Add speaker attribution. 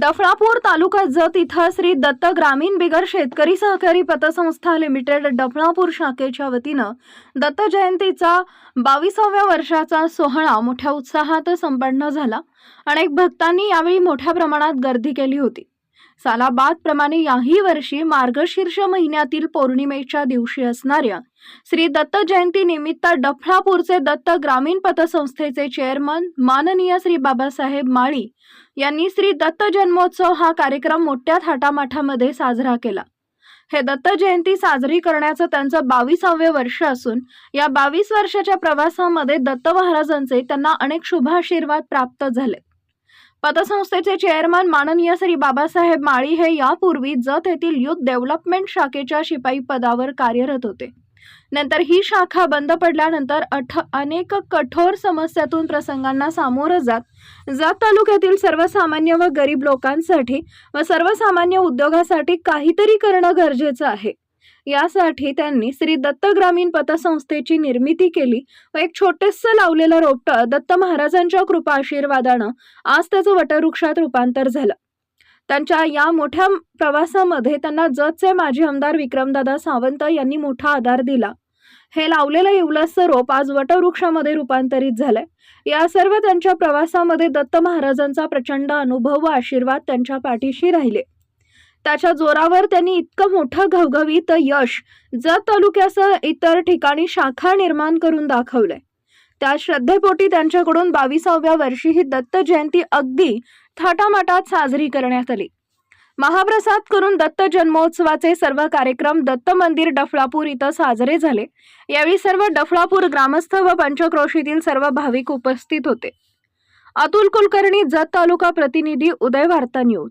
Speaker 1: डफळापूर तालुका जत इथं श्री दत्त ग्रामीण बिगर शेतकरी सहकारी पतसंस्था लिमिटेड डफळापूर शाखेच्या वतीनं दत्त जयंतीचा बावीसाव्या वर्षाचा सोहळा मोठ्या उत्साहात संपन्न झाला. अनेक भक्तांनी यावेळी मोठ्या प्रमाणात गर्दी केली होती. सालाबादप्रमाणे याही वर्षी मार्गशीर्ष महिन्यातील पौर्णिमेच्या दिवशी असणाऱ्या श्री दत्त जयंती निमित्त डफळापूरचे दत्त ग्रामीण पतसंस्थेचे चेअरमन माननीय श्री बाबासाहेब माळी यांनी श्री दत्त जन्मोत्सव हा कार्यक्रम मोठ्या थाटामाठामध्ये साजरा केला. हे दत्त जयंती साजरी करण्याचं त्यांचं बावीसावे वर्ष असून या बावीस वर्षाच्या प्रवासामध्ये दत्त महाराजांचे त्यांना अनेक शुभाशीर्वाद प्राप्त झाले. पतसंस्थेचे चेअरमन माननीय श्री बाबासाहेब माळी हे यापूर्वी जत येथील युथ डेव्हलपमेंट शाखेच्या शिपाई पदावर कार्यरत होते. नंतर ही शाखा बंद पडल्यानंतर अठ अनेक कठोर समस्यातून प्रसंगांना सामोरं जात जात तालुक्यातील सर्वसामान्य व गरीब लोकांसाठी व सर्वसामान्य उद्योगासाठी काहीतरी करणं गरजेचं आहे. यासाठी त्यांनी श्री दत्त ग्रामीण पतसंस्थेची निर्मिती केली व एक छोटेसं लावलेलं रोपटं दत्त महाराजांच्या कृपा आशीर्वादानं आज त्याचं वटवृक्षात रूपांतर झालं. त्यांच्या या मोठ्या प्रवासामध्ये त्यांना जतचे माजी आमदार विक्रमदादा सावंत यांनी मोठा आधार दिला. हे लावलेलं इवलसचं रोप आज वटवृक्षामध्ये रूपांतरित झालंय. या सर्व त्यांच्या प्रवासामध्ये दत्त महाराजांचा प्रचंड अनुभव व आशीर्वाद त्यांच्या पाठीशी राहिले. त्याच्या जोरावर त्यांनी इतकं मोठं घवघवीत यश जत तालुक्यासह इतर ठिकाणी शाखा निर्माण करून दाखवलंय. त्या श्रद्धेपोटी त्यांच्याकडून बावीसाव्या वर्षी ही दत्त जयंती अगदी थाटामाटात साजरी करण्यात आली. महाप्रसाद करून दत्त जन्मोत्सवाचे सर्व कार्यक्रम दत्त मंदिर डफळापूर इथं साजरे झाले. यावेळी सर्व डफळापूर ग्रामस्थ व पंचक्रोशीतील सर्व भाविक उपस्थित होते. अतुल कुलकर्णी जत तालुका प्रतिनिधी उदय वार्ता न्यूज.